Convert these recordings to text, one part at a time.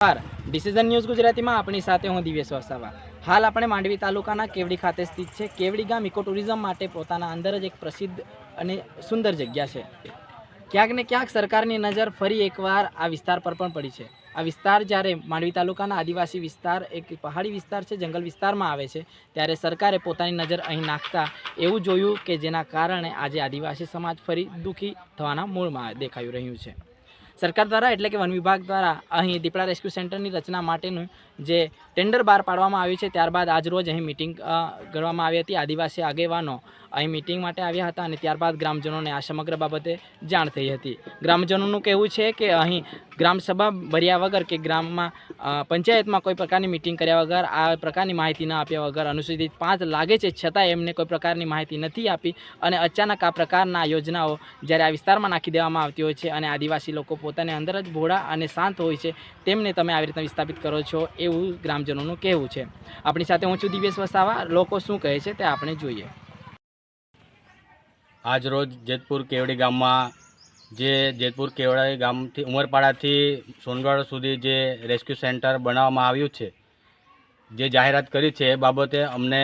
Decision news ગુજરાતીમાં આપણી સાથે હું દિવ્યેશ વસાવા હાલ આપણે માંડવી તાલુકાના કેવડી ખાતે સ્થિત છે. કેવડી ગામ ઇકો ટુરિઝમ માટે પોતાના અંદર જ એક પ્રસિદ્ધ અને સુંદર જગ્યા છે. ક્યાંક ને ક્યાંક સરકારની નજર ફરી એકવાર આ વિસ્તાર પર પણ પડી છે. આ વિસ્તાર જ્યારે માંડવી તાલુકાના આદિવાસી વિસ્તાર, એક પહાડી વિસ્તાર છે, જંગલ વિસ્તારમાં આવે છે, ત્યારે સરકારે પોતાની નજર અહીં નાખતા એવું જોયું કે જેના કારણે આજે આદિવાસી સમાજ ફરી દુઃખી થવાના મૂળમાં દેખાયું રહ્યું છે. સરકાર દ્વારા એટલે કે વન વિભાગ દ્વારા અહીં દીપડા રેસ્ક્યુ સેન્ટરની રચના માટેનું જે ટેન્ડર બહાર પાડવામાં આવ્યું છે, ત્યારબાદ આજરોજ અહીં મિટિંગ કરવામાં આવી હતી આદિવાસી આગેવાનો. અહીં મિટિંગ માટે આવ્યા હતા અને ત્યારબાદ ગ્રામજનોને આ સમગ્ર બાબતે જાણ થઈ હતી. ગ્રામજનોનું કહેવું છે કે અહીં ગ્રામસભા ભર્યા વગર કે ગ્રામમાં પંચાયતમાં કોઈ પ્રકારની મિટિંગ કર્યા વગર, આ પ્રકારની માહિતી ન આપ્યા વગર, અનુસૂચિત પાંચ લાગે છે છતાં એમને કોઈ પ્રકારની માહિતી નથી આપી અને અચાનક આ પ્રકારના યોજનાઓ જ્યારે આ વિસ્તારમાં નાખી દેવામાં આવતી હોય છે અને આદિવાસી લોકો પોતાની અંદર જ ભોળા અને શાંત હોય છે, તેમને તમે આવી રીતના વિસ્થાપિત કરો છો એવું ગ્રામજનોનું કહેવું છે. આપણી સાથે હું છું દિવ્યેશ વસાવા. લોકો શું કહે છે તે આપણે જોઈએ. આજ રોજ જેતપુર કેવડી ગામમાં જે જેતપુર કેવડી ગામથી ઉમરપાડાથી સોનગઢ સુધી જે રેસ્ક્યુ સેન્ટર બનાવવામાં આવ્યું છે, જે જાહેરાત કરી છે એ બાબતે અમને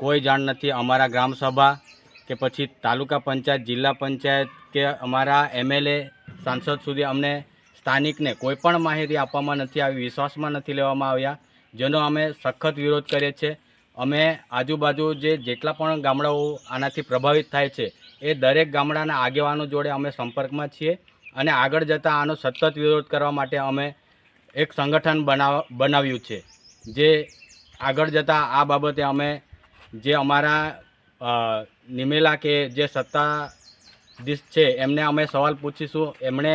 કોઈ જાણ નથી. અમારા ગ્રામસભા કે પછી તાલુકા પંચાયત, જિલ્લા પંચાયત કે અમારા એમએલએ, સાંસદ સુધી અમને સ્થાનિકને કોઈ પણ માહિતી આપવામાં નથી આવી, વિશ્વાસમાં નથી લેવામાં આવ્યા. જેનો અમે સખત વિરોધ કરીએ છીએ. અમે આજુબાજુ જે જેટલા પણ ગામડાઓ આનાથી પ્રભાવિત થાય છે એ દરેક ગામડાના આગેવાનો જોડે અમે સંપર્કમાં છીએ અને આગળ જતાં આનો સતત વિરોધ કરવા માટે અમે એક સંગઠન બનાવ, બનાવ્યું છે. જે આગળ જતાં આ બાબતે અમે જે અમારા નિમેલા કે જે સત્તાધીશ છે, એમને અમે સવાલ પૂછીશું. એમણે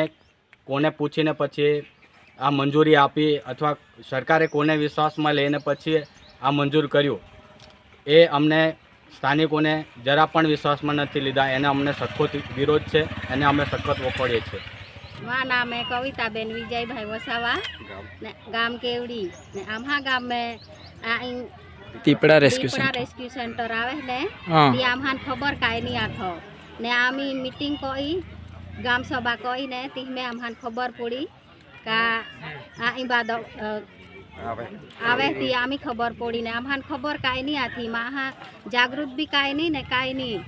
કોને પૂછીને પછી આ મંજૂરી આપી અથવા સરકારે કોને વિશ્વાસમાં લઈને પછી આ મંજૂર કર્યું. એ અમને સ્થાનિકોને જરા પણ વિશ્વાસમાં નથી લીધા. એને અમને સખત વિરોધ છે. એને અમે સખત વખોડીએ છીએ. મારા નામ હે કવિતાબેન વિજયભાઈ વસાવા. ને ગામ કેવડી. ને આમા ગામ મેં આ દીપડા રેસ્ક્યુ સેન્ટર. રેસ્ક્યુ સેન્ટર આવે ને તે આમહાન ખબર કાંઈ નહીં આઠો ને આમી મીટિંગ કોઈ ગામ સભા કોઈ ને તી મેં આમહાન ખબર પડી કા આ ઈ બાદ અ, આવે તી આમી ખબર પડી ને આમહાન ખબર કાંઈ નહીં આથી માહા જાગૃત બી કાંઈ નહીં ને કાંઈ નહીં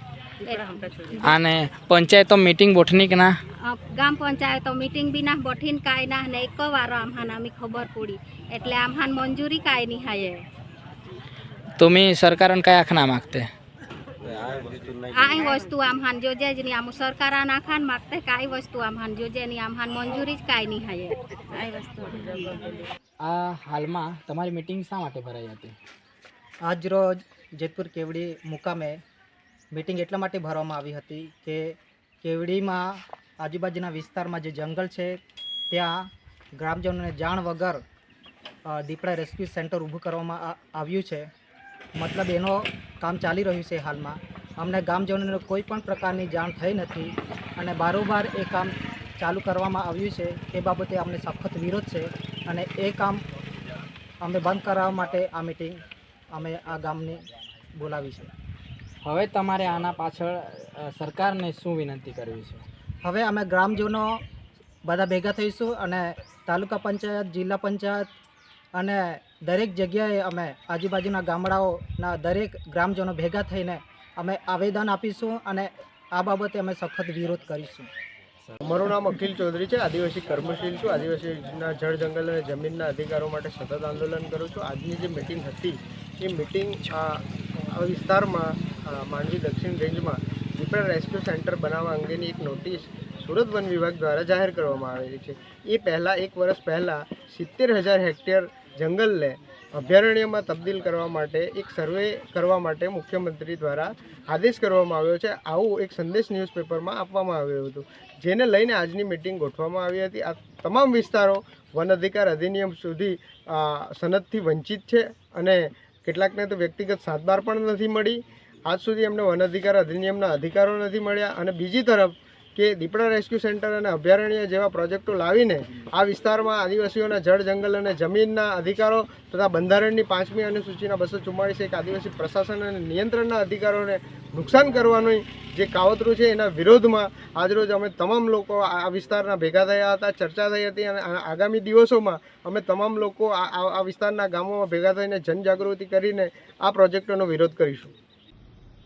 અને પંચાયતો મીટિંગ બોઠની કે ના અ, ગામ પંચાયતો મીટિંગ બી ના બઠીને કાંઈ ના ને એક વાર આમહાન આમી ખબર પડી એટલે આમહાન મંજૂરી કાંઈ નહીં હાયે तुम्ही सरकारन काय आखना मागते આ વસ્તુ આમહાન જોજે જ નહીં આમ સરકાર આ નાખાન માગતે કાંઈ વસ્તુ આમહાન જોજે નહીં આમહાન મંજૂરી જ કાંઈ નહીં હાયે આ વસ્તુ આ હાલમાં તમારી મિટિંગ શા માટે ભરાઈ હતી? આજ રોજ જેતપુર કેવડી મુકામે મિટિંગ એટલા માટે ભરવામાં આવી હતી કે કેવડીમાં આજુબાજુના વિસ્તારમાં જે જંગલ છે, ત્યાં ગ્રામજનોને જાણ વગર દીપડા રેસ્ક્યુ સેન્ટર ઊભું કરવામાં આવ્યું છે. મતલબ એનો કામ ચાલી રહ્યું છે હાલમાં. અમને ગામજનોને કોઈ પણ પ્રકારની જાણ થઈ નથી અને બારોબાર એ કામ ચાલુ કરવામાં આવ્યું છે. એ બાબતે અમને સખત વિરોધ છે. અને એ કામ અમે બંધ કરાવવા માટે આ મિટિંગ અમે આ ગામને બોલાવી છે હવે તમારે આના પાછળ સરકારને શું વિનંતી કરવી છે? હવે અમે ગ્રામજનો બધા ભેગા થઈશું અને તાલુકા પંચાયત જિલ્લા પંચાયત અને દરેક જગ્યાએ અમે આજુબાજુના ગામડાઓના દરેક ગ્રામજનો ભેગા થઈને અમે આવેદન આપીશું અને આ બાબતે અમે સખત વિરોધ કરીશું. મારું નામ અખિલ ચૌધરી છે. આદિવાસી કર્મશીલ છું. આદિવાસીના જળ જંગલ અને જમીનના અધિકારો માટે સતત આંદોલન કરું છું. આજની જે મિટિંગ હતી, એ મિટિંગ આ વિસ્તારમાં માંડવી દક્ષિણ રેન્જમાં દીપડા રેસ્ક્યુ સેન્ટર બનાવવા અંગેની એક નોટિસ સુરત વન વિભાગ દ્વારા જાહેર કરવામાં આવેલી છે. એ પહેલાં, એક વર્ષ પહેલાં સિત્તેર હજાર હેક્ટર જંગલને અભયારણ્યમાં તબદીલ કરવા માટે, એક સર્વે કરવા માટે મુખ્યમંત્રી દ્વારા આદેશ કરવામાં આવ્યો છે. આવું એક સંદેશ ન્યૂઝપેપરમાં આપવામાં આવ્યું હતું, જેને લઈને આજની મિટિંગ ગોઠવવામાં આવી હતી. આ તમામ વિસ્તારો વન અધિકાર અધિનિયમ સુધી સનદથી વંચિત છે અને કેટલાકને તો વ્યક્તિગત સાતબાર પણ નથી મળી. આજ સુધી એમને વન અધિકાર અધિનિયમના અધિકારો નથી મળ્યા અને બીજી તરફ કે દીપડા રેસ્ક્યુ સેન્ટર અને અભયારણ્ય જેવા પ્રોજેક્ટો લાવીને આ વિસ્તારમાં આદિવાસીઓના જળ, જંગલ અને જમીનના અધિકારો તથા બંધારણની પાંચમી અનુસૂચિના બસો ચુમ્માળીસ એક આદિવાસી પ્રશાસન અને નિયંત્રણના અધિકારોને નુકસાન કરવાનું જે કાવતરું છે એના વિરોધમાં આજરોજ અમે તમામ લોકો આ વિસ્તારના ભેગા થયા હતા, ચર્ચા થઈ હતી અને આગામી દિવસોમાં અમે તમામ લોકો આ વિસ્તારના ગામોમાં ભેગા થઈને જનજાગૃતિ કરીને આ પ્રોજેક્ટોનો વિરોધ કરીશું.